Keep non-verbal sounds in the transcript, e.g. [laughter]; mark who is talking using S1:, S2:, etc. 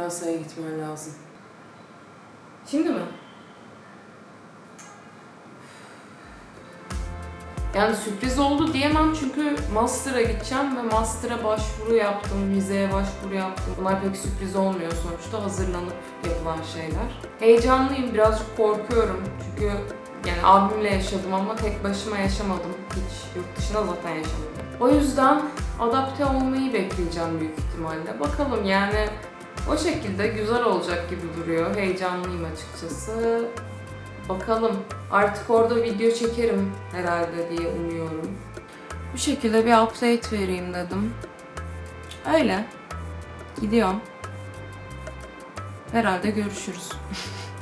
S1: Master'a gitmen lazım. Şimdi mi? Yani sürpriz oldu diyemem çünkü Master'a gideceğim ve Master'a başvuru yaptım, vizeye başvuru yaptım. Bunlar pek sürpriz olmuyor sonuçta hazırlanıp yapılan şeyler. Heyecanlıyım, birazcık korkuyorum çünkü yani abimle yaşadım ama tek başıma yaşamadım. Hiç yurt dışına zaten yaşamadım. O yüzden adapte olmayı bekleyeceğim büyük ihtimalle. Bakalım yani o şekilde güzel olacak gibi duruyor. Heyecanlıyım açıkçası. Bakalım. Artık orada video çekerim herhalde diye umuyorum. Bu şekilde bir update vereyim dedim. Öyle. Gidiyorum. Herhalde görüşürüz. [laughs]